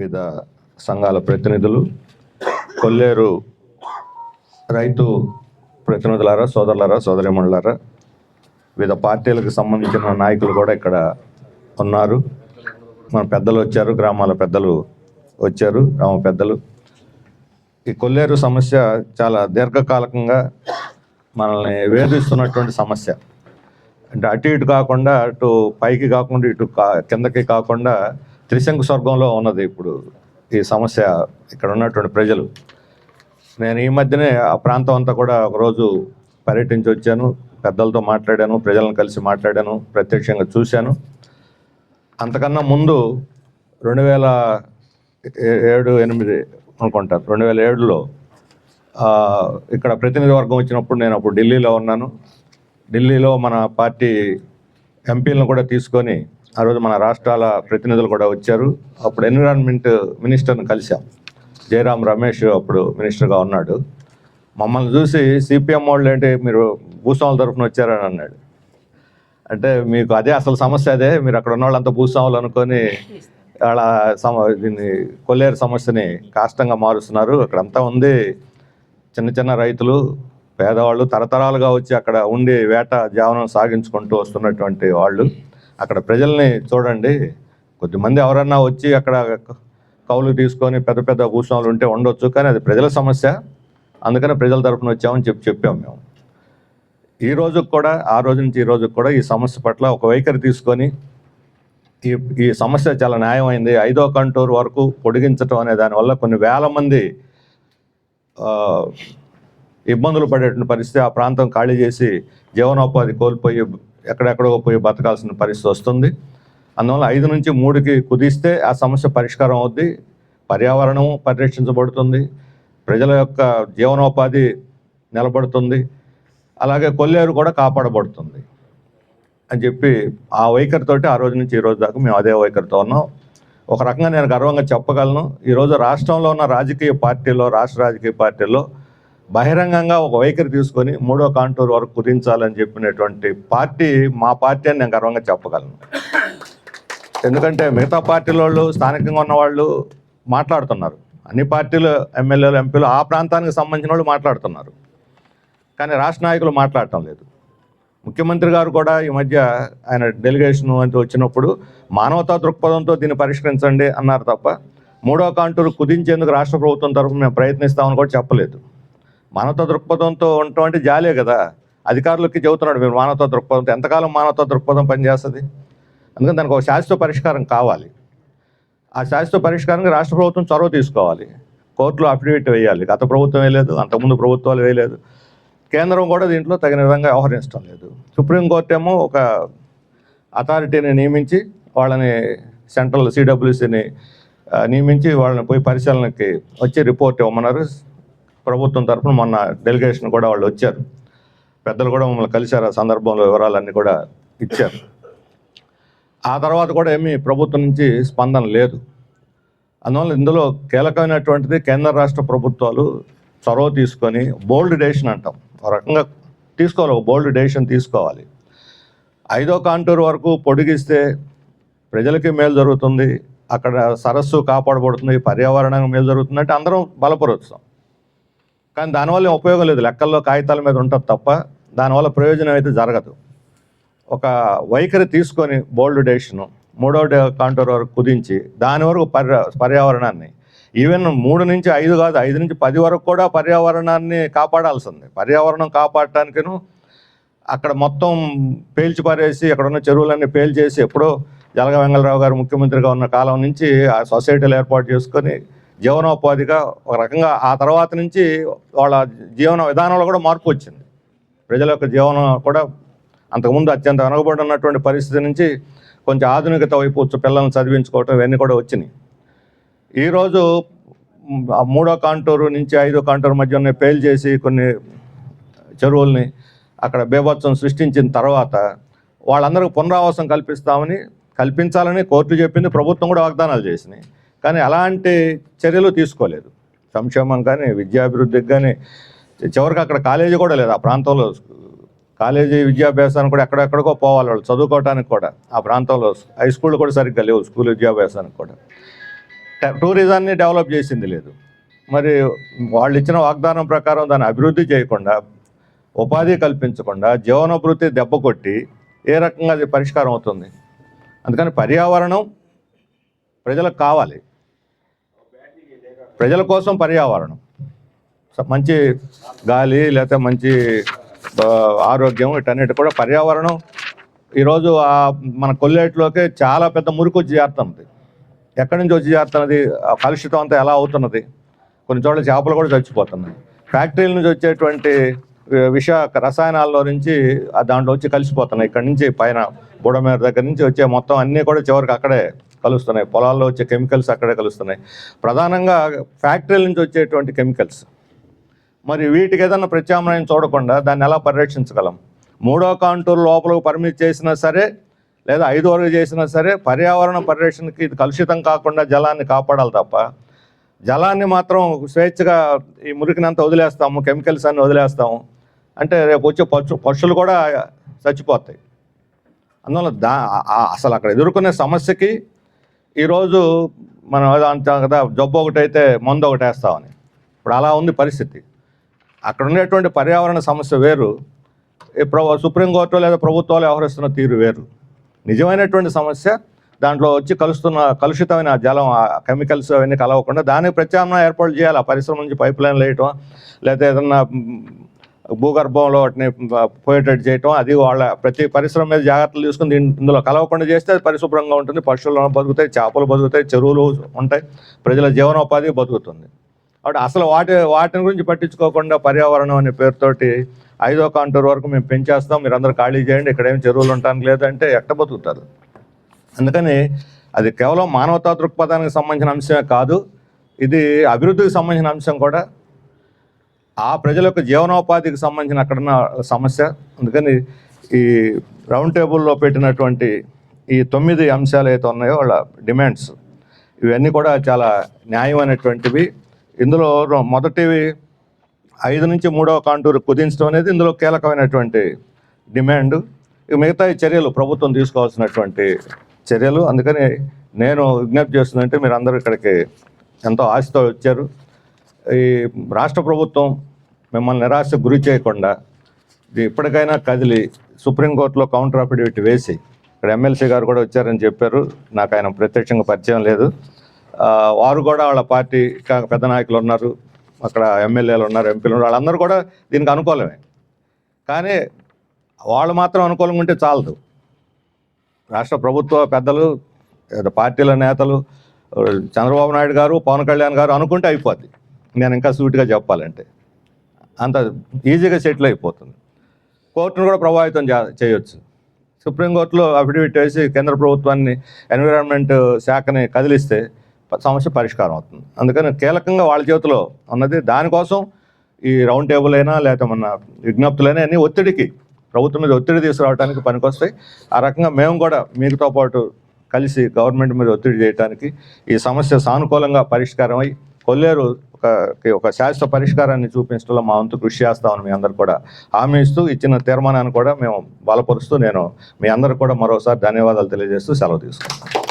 వివిధ సంఘాల ప్రతినిధులు కొల్లేరు రైతు ప్రతినిధులారా సోదరులారా సోదరిమణులారా వివిధ పార్టీలకు సంబంధించిన నాయకులు కూడా ఇక్కడ ఉన్నారు. మన పెద్దలు వచ్చారు గ్రామాల పెద్దలు వచ్చారు గ్రామ పెద్దలు. ఈ కొల్లేరు సమస్య చాలా దీర్ఘకాలకంగా మనల్ని వేధిస్తున్నటువంటి సమస్య. అంటే అటు ఇటు కాకుండా అటు పైకి కాకుండా ఇటు కా కిందకి కాకుండా త్రిశంకు స్వర్గంలో ఉన్నది ఇప్పుడు ఈ సమస్య ఇక్కడ ఉన్నటువంటి ప్రజలు. నేను ఈ మధ్యనే ఆ ప్రాంతం అంతా కూడా ఒకరోజు పర్యటించి వచ్చాను పెద్దలతో మాట్లాడాను ప్రజలను కలిసి మాట్లాడాను ప్రత్యక్షంగా చూశాను. అంతకన్నా ముందు రెండు వేల ఏ- ఏడు ఎనిమిది అనుకుంటారు రెండు వేల ఏడులో ఇక్కడ ప్రతినిధి వర్గం వచ్చినప్పుడు నేను అప్పుడు ఢిల్లీలో ఉన్నాను. ఢిల్లీలో మన పార్టీ ఎంపీలను కూడా తీసుకొని ఆ రోజు మన రాష్ట్రాల ప్రతినిధులు కూడా వచ్చారు. అప్పుడు ఎన్విరాన్మెంట్ మినిస్టర్ని కలిశాం. జయరాం రమేష్ అప్పుడు మినిస్టర్గా ఉన్నాడు. మమ్మల్ని చూసి సిపిఎం వాళ్ళు ఏంటి మీరు భూస్వాముల తరఫున వచ్చారని అన్నాడు. అంటే మీకు అదే అసలు సమస్య అదే మీరు అక్కడ ఉన్న వాళ్ళంతా భూస్వాములు అనుకొని వాళ్ళ సమ దీన్ని కొల్లేరు సమస్యని కాష్టంగా మారుస్తున్నారు. అక్కడంతా ఉంది. చిన్న చిన్న రైతులు పేదవాళ్ళు తరతరాలుగా వచ్చి అక్కడ ఉండి వేట జావనం సాగించుకుంటూ వస్తున్నటువంటి వాళ్ళు. అక్కడ ప్రజల్ని చూడండి. కొద్దిమంది ఎవరన్నా వచ్చి అక్కడ కౌలు తీసుకొని పెద్ద పెద్ద భూస్వాములు ఉంటే ఉండొచ్చు కానీ అది ప్రజల సమస్య. అందుకని ప్రజల తరపున వచ్చామని చెప్పి చెప్పాం మేము. ఈ రోజుకు కూడా ఆ రోజు నుంచి ఈ రోజుకు కూడా ఈ సమస్య పట్ల ఒక వైఖరి తీసుకొని ఈ ఈ సమస్య చాలా న్యాయమైంది. ఐదో కంటూరు వరకు పొడిగించటం అనే దానివల్ల కొన్ని వేల మంది ఇబ్బందులు పడేటువంటి పరిస్థితి ఆ ప్రాంతం ఖాళీ చేసి జీవనోపాధి కోల్పోయి ఎక్కడెక్కడో పోయి బతకాల్సిన పరిస్థితి వస్తుంది. అందువల్ల ఐదు నుంచి మూడుకి కుదిస్తే ఆ సమస్య పరిష్కారం అవుద్ది. పర్యావరణం పరిరక్షించబడుతుంది. ప్రజల యొక్క జీవనోపాధి నిలబడుతుంది. అలాగే కొల్లేరు కూడా కాపాడబడుతుంది అని చెప్పి ఆ వైఖరితోటి ఆ రోజు నుంచి ఈ రోజు దాకా మేము అదే వైఖరితో ఉన్నాం. ఒక రకంగా నేను గర్వంగా చెప్పగలను. ఈరోజు రాష్ట్రంలో ఉన్న రాజకీయ పార్టీలో రాష్ట్ర రాజకీయ పార్టీల్లో బహిరంగంగా ఒక వైఖరి తీసుకొని మూడో కాంటూర్ వరకు కుదించాలని చెప్పినటువంటి పార్టీ మా పార్టీ అని నేను గర్వంగా చెప్పగలను. ఎందుకంటే మిగతా పార్టీల వాళ్ళు స్థానికంగా ఉన్న వాళ్ళు మాట్లాడుతున్నారు. అన్ని పార్టీలు ఎమ్మెల్యేలు ఎంపీలు ఆ ప్రాంతానికి సంబంధించిన వాళ్ళు మాట్లాడుతున్నారు. కానీ రాష్ట్ర నాయకులు మాట్లాడటం లేదు. ముఖ్యమంత్రి గారు కూడా ఈ మధ్య ఆయన డెలిగేషన్ అంటూ వచ్చినప్పుడు మానవతా దృక్పథంతో దీన్ని పరిష్కరించండి అన్నారు తప్ప మూడో కాంటూరు కుదించేందుకు రాష్ట్ర ప్రభుత్వం తరఫున మేము ప్రయత్నిస్తామని కూడా చెప్పలేదు. మానవతా దృక్పథంతో ఉండటం అంటే జాలే కదా. అధికారులకి చెబుతున్నాడు మీరు మానవతా దృక్పథంతో. ఎంతకాలం మానవతా దృక్పథం పనిచేస్తుంది? అందుకని దానికి ఒక శాశ్వత పరిష్కారం కావాలి. ఆ శాశ్వత పరిష్కారానికి రాష్ట్ర ప్రభుత్వం చొరవ తీసుకోవాలి. కోర్టులో అఫిడవిట్ వేయాలి. గత ప్రభుత్వం వేయలేదు అంతకుముందు ప్రభుత్వాలు వేయలేదు. కేంద్రం కూడా దీంట్లో తగిన విధంగా వ్యవహరించడం లేదు. సుప్రీంకోర్టు ఏమో ఒక అథారిటీని నియమించి వాళ్ళని సెంట్రల్ సిడబ్ల్యూసీని నియమించి వాళ్ళని పోయి పరిశీలనకి వచ్చి రిపోర్ట్ ఇవ్వమన్నారు. ప్రభుత్వం తరఫున మొన్న డెలిగేషన్ కూడా వాళ్ళు వచ్చారు. పెద్దలు కూడా మమ్మల్ని కలిశారు. ఆ సందర్భంలో వివరాలన్నీ కూడా ఇచ్చారు. ఆ తర్వాత కూడా ఏమీ ప్రభుత్వం నుంచి స్పందన లేదు. అందువల్ల ఇందులో కీలకమైనటువంటిది కేంద్ర రాష్ట్ర ప్రభుత్వాలు చొరవ తీసుకొని బోల్డ్ డెసిషన్ అంటాం. ఒక రకంగా తీసుకోవాలి. ఒక బోల్డ్ డెసిషన్ తీసుకోవాలి. ఐదో కాంటూర్ వరకు పొడిగిస్తే ప్రజలకి మేలు జరుగుతుంది. అక్కడ సరస్సు కాపాడబడుతుంది. పర్యావరణానికి మేలు జరుగుతుంది అంటే అందరం బలపరుస్తాం. కానీ దానివల్ల ఏం ఉపయోగం లేదు. లెక్కల్లో కాగితాల మీద ఉంటుంది తప్ప దానివల్ల ప్రయోజనం అయితే జరగదు. ఒక వైఖరి తీసుకొని బోల్డ్ డెసిషన్ మూడో డే కాంటూర్ వరకు కుదించి దాని వరకు పర్యా పర్యావరణాన్ని ఈవెన్ మూడు నుంచి ఐదు కాదు ఐదు నుంచి పది వరకు కూడా పర్యావరణాన్ని కాపాడాల్సింది. పర్యావరణం కాపాడటానికిను అక్కడ మొత్తం పేల్చి పారేసి అక్కడ ఉన్న చెరువులన్నీ పేల్చేసి ఎప్పుడో జలగ వెంగళరావు గారు ముఖ్యమంత్రిగా ఉన్న కాలం నుంచి ఆ సొసైటీలు ఏర్పాటు చేసుకొని జీవనోపాధిగా ఒక రకంగా ఆ తర్వాత నుంచి వాళ్ళ జీవన విధానంలో కూడా మార్పు వచ్చింది. ప్రజల యొక్క జీవనం కూడా అంతకుముందు అత్యంత వెనకబడి ఉన్నటువంటి పరిస్థితి నుంచి కొంచెం ఆధునికత వైపు వచ్చి పిల్లల్ని చదివించుకోవటం ఇవన్నీ కూడా వచ్చినాయి. ఈరోజు మూడో కాంటూరు నుంచి ఐదో కాంటూరు మధ్య ఉన్న పేల్ చేసి కొన్ని చెరువుల్ని అక్కడ బీభత్సం సృష్టించిన తర్వాత వాళ్ళందరికీ పునరావాసం కల్పిస్తామని కల్పించాలని కోర్టు చెప్పింది ప్రభుత్వం కూడా వాగ్దానాలు చేసినాయి. కానీ అలాంటి చర్యలు తీసుకోలేదు. సంక్షేమం కానీ విద్యాభివృద్ధికి కానీ చివరికి అక్కడ కాలేజీ కూడా లేదు. ఆ ప్రాంతంలో కాలేజీ విద్యాభ్యాసానికి కూడా ఎక్కడెక్కడికో పోవాలి వాళ్ళు చదువుకోవడానికి కూడా. ఆ ప్రాంతంలో హై స్కూల్ కూడా సరిగ్గా లేవు స్కూల్ విద్యాభ్యాసానికి కూడా. టూరిజాన్ని డెవలప్ చేసింది లేదు. మరి వాళ్ళు ఇచ్చిన వాగ్దానం ప్రకారం దాన్ని అభివృద్ధి చేయకుండా ఉపాధి కల్పించకుండా జీవనోభివృద్ధి దెబ్బ కొట్టి ఏ రకంగా అది పరిష్కారం అవుతుంది? అందుకని పర్యావరణం ప్రజలకు కావాలి. ప్రజల కోసం పర్యావరణం. మంచి గాలి లేకపోతే మంచి ఆరోగ్యం ఇటన్నిటి కూడా పర్యావరణం. ఈరోజు ఆ మన కొల్లేటిలోకి చాలా పెద్ద మురికి వచ్చి చేరుతున్నది ఎక్కడి నుంచి వచ్చి చేరుతున్నది కలుషితం అంతా ఎలా అవుతున్నది? కొన్ని చోట్ల చేపలు కూడా చచ్చిపోతున్నాయి. ఫ్యాక్టరీల నుంచి వచ్చేటువంటి విష రసాయనాల్లో నుంచి దాంట్లో వచ్చి కలిసిపోతున్నాయి. ఇక్కడ నుంచి పైన బుడమేర దగ్గర నుంచి వచ్చే మొత్తం అన్నీ కూడా చివరికి అక్కడే కలుస్తున్నాయి. పొలాల్లో వచ్చే కెమికల్స్ అక్కడే కలుస్తున్నాయి. ప్రధానంగా ఫ్యాక్టరీల నుంచి వచ్చేటువంటి కెమికల్స్. మరి వీటికి ఏదైనా ప్రత్యామ్నాయం చూడకుండా దాన్ని ఎలా పరిరక్షించగలం? మూడో కాంటూర్ లోపలకు పర్మిట్ చేసినా సరే లేదా ఐదు వరకు చేసినా సరే పర్యావరణ పరిరక్షణకి ఇది కలుషితం కాకుండా జలాన్ని కాపాడాలి తప్ప జలాన్ని మాత్రం స్వేచ్ఛగా ఈ మురికినంతా వదిలేస్తాము కెమికల్స్ అన్ని వదిలేస్తాము. అంటే రేపు వచ్చే పశు పశువులు కూడా చచ్చిపోతాయి. అందువల్ల దా అసలు అక్కడ ఎదుర్కొనే సమస్యకి ఈరోజు మనం అంటాం కదా జబ్బు ఒకటైతే మందు ఒకటి వేస్తామని ఇప్పుడు అలా ఉంది పరిస్థితి. అక్కడ ఉండేటువంటి పర్యావరణ సమస్య వేరు. ఈ సుప్రీంకోర్టు లేదా ప్రభుత్వాలు వ్యవహరిస్తున్న తీరు వేరు. నిజమైనటువంటి సమస్య దాంట్లో వచ్చి కలుస్తున్న కలుషితమైన జలం ఆ కెమికల్స్ అవన్నీ కలవకుండా దానికి ప్రత్యామ్నాయం ఏర్పాటు చేయాలి. ఆ పరిశ్రమ నుంచి పైప్ లైన్ వేయటం లేదా ఏదన్నా భూగర్భంలో వాటిని పోయేటట్టు చేయటం అది వాళ్ళ ప్రతి పరిశ్రమ మీద జాగ్రత్తలు తీసుకుని ఇందులో కలవకుండా చేస్తే అది పరిశుభ్రంగా ఉంటుంది. పశువులు బతుకుతాయి చేపలు బతుకుతాయి చెరువులు ఉంటాయి. ప్రజల జీవనోపాధి బతుకుతుంది. కాబట్టి అసలు వాటి వాటిని గురించి పట్టించుకోకుండా పర్యావరణం అనే పేరుతోటి ఐదో కాంటూర్ వరకు మేము పెంచేస్తాం. మీరు అందరూ ఖాళీ చేయండి. ఇక్కడ ఏం చెరువులు ఉండటానికి లేదంటే ఎట్ట బతుకుతారు? అందుకని అది కేవలం మానవతా దృక్పథానికి సంబంధించిన అంశమే కాదు ఇది అభివృద్ధికి సంబంధించిన అంశం కూడా. ఆ ప్రజల యొక్క జీవనోపాధికి సంబంధించిన అక్కడున్న సమస్య. అందుకని ఈ రౌండ్ టేబుల్లో పెట్టినటువంటి ఈ తొమ్మిది అంశాలు అయితే ఉన్నాయో వాళ్ళ డిమాండ్స్ ఇవన్నీ కూడా చాలా న్యాయమైనటువంటివి. ఇందులో మొదటివి ఐదు నుంచి మూడవ కాంటూరు కుదించడం అనేది ఇందులో కీలకమైనటువంటి డిమాండ్. ఇక మిగతా చర్యలు ప్రభుత్వం తీసుకోవాల్సినటువంటి చర్యలు. అందుకని నేను విజ్ఞప్తి చేస్తుందంటే మీరు అందరూ ఇక్కడికి ఎంతో ఆశతో వచ్చారు. ఈ రాష్ట్ర ప్రభుత్వం మిమ్మల్ని నిరాశకు గురి చేయకుండా ఇది ఇప్పటికైనా కదిలి సుప్రీంకోర్టులో కౌంటర్ అఫిడవిట్ వేసి ఇక్కడ ఎమ్మెల్సీ గారు కూడా వచ్చారని చెప్పారు. నాకు ఆయన ప్రత్యక్షంగా పరిచయం లేదు. వారు కూడా వాళ్ళ పార్టీ పెద్ద నాయకులు ఉన్నారు. అక్కడ ఎమ్మెల్యేలు ఉన్నారు ఎంపీలు ఉన్నారు. వాళ్ళందరూ కూడా దీనికి అనుకూలమే. కానీ వాళ్ళు మాత్రం అనుకూలంగా ఉంటే చాలదు. రాష్ట్ర ప్రభుత్వ పెద్దలు పార్టీల నేతలు చంద్రబాబు నాయుడు గారు పవన్ కళ్యాణ్ గారు అనుకుంటే అయిపోద్ది. నేను ఇంకా సూటిగా చెప్పాలంటే. అంత ఈజీగా సెటిల్ అయిపోతుంది. కోర్టును కూడా ప్రభావితం చే- చేయొచ్చు. సుప్రీంకోర్టులో అఫిడవిట్ వేసి కేంద్ర ప్రభుత్వాన్ని ఎన్విరాన్మెంట్ శాఖని కదిలిస్తే సమస్య పరిష్కారం అవుతుంది. అందుకని కీలకంగా వాళ్ళ చేతిలో ఉన్నది దానికోసం ఈ రౌండ్ టేబుల్ అయినా లేకపోతే మన విజ్ఞప్తులైనా అన్ని ఒత్తిడికి ప్రభుత్వం మీద ఒత్తిడి తీసుకురావడానికి పనికొస్తాయి. ఆ రకంగా మేము కూడా మీతో పాటు కలిసి గవర్నమెంట్ మీద ఒత్తిడి చేయడానికి ఈ సమస్య సానుకూలంగా పరిష్కారం కొల్లేరు ఒక ఒక శాశ్వత పరిష్కారాన్ని చూపించడంలో మా వంతు కృషి చేస్తామని మీ అందరు కూడా హామీ ఇస్తూ ఇచ్చిన తీర్మానాన్ని కూడా మేము బలపరుస్తూ నేను మీ అందరు కూడా మరోసారి ధన్యవాదాలు తెలియజేస్తూ సెలవు తీసుకుంటాను